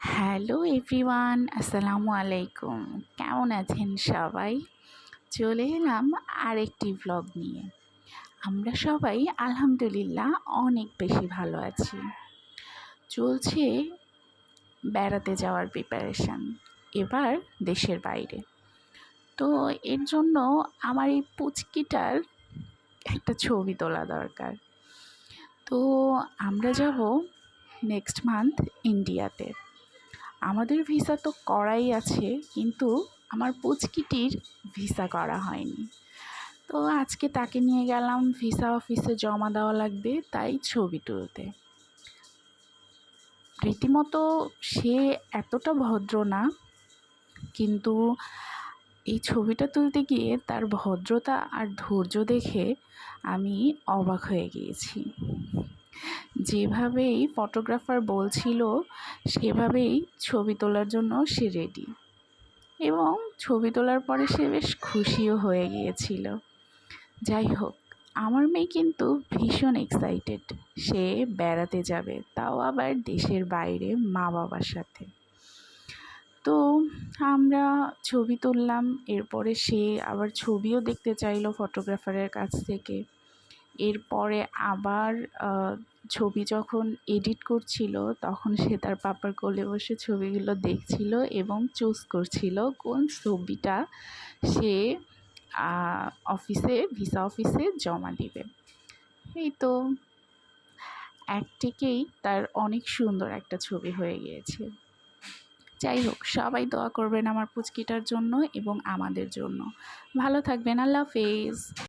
Hello everyone, আসসালামু আলাইকুম। কেমন আছেন সবাই? চলে এলাম আরেকটি ভ্লগ নিয়ে। আমরা সবাই আলহামদুলিল্লাহ অনেক বেশি ভালো আছি। চলছে বেড়াতে যাওয়ার প্রিপারেশান এবার দেশের বাইরে। তো এর জন্য আমার এই পুচকিটার একটা ছবি তোলা দরকার। তো আমরা যাব নেক্সট মান্থ ইন্ডিয়াতে আমাদের ভিসা তো করাই আছে, কিন্তু আমার পুচকিটির ভিসা করা হয়নি। তো আজকে তাকে নিয়ে গেলাম, ভিসা অফিসে জমা দেওয়া লাগবে তাই ছবি তুলতে। রীতিমতো সে এতটা ভদ্র না, কিন্তু এই ছবিটা তুলতে গিয়ে তার ভদ্রতা আর ধৈর্য দেখে আমি অবাক হয়ে গিয়েছি। যেভাবেই ফটোগ্রাফার বলছিল, সেভাবেই ছবি তোলার জন্য সে রেডি এবং ছবি তোলার পরে সে বেশ খুশিও হয়ে গিয়েছিল। যাই হোক, আমার মেয়ে কিন্তু ভীষণ এক্সাইটেড সে বেড়াতে যাবে, তাও আবার দেশের বাইরে মা বাবার সাথে। তো আমরা ছবি তুললাম, এরপরে সে আবার ছবিও দেখতে চাইলো ফটোগ্রাফারের কাছ থেকে। এরপরে আবার ছবি যখন এডিট করছিল, তখন সে তার পাপার কোলে বসে ছবিগুলো দেখছিল এবং চুজ করছিল কোন ছবিটা সে অফিসে, ভিসা অফিসে জমা দিবে। এই তো একটিকেই তার অনেক সুন্দর একটা ছবি হয়ে গিয়েছে। যাই হোক, সবাই দোয়া করবেন আমার পুচকিটার জন্য এবং আমাদের জন্য। ভালো থাকবেন, আল্লাহ হাফেজ।